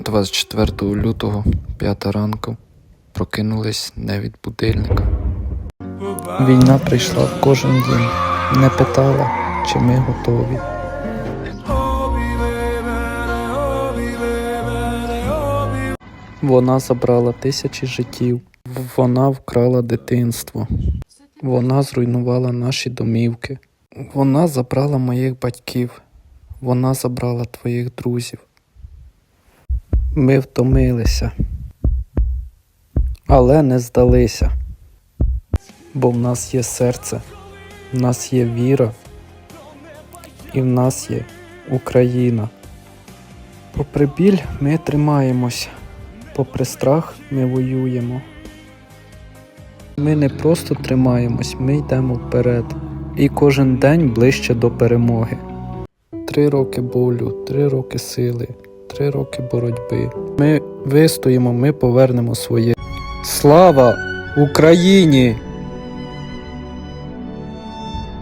24 лютого, 5 ранку, прокинулись не від будильника. Війна прийшла в кожен дім, не питала, чи ми готові. Вона забрала тисячі життів, вона вкрала дитинство, вона зруйнувала наші домівки, вона забрала моїх батьків, вона забрала твоїх друзів. Ми втомилися, але не здалися, бо в нас є серце, в нас є віра, і в нас є Україна. Попри біль ми тримаємось, попри страх ми воюємо. Ми не просто тримаємось, ми йдемо вперед. І кожен день ближче до перемоги. Три роки болю, три роки сили, три роки боротьби. Ми вистоїмо, ми повернемо своє. Слава Україні!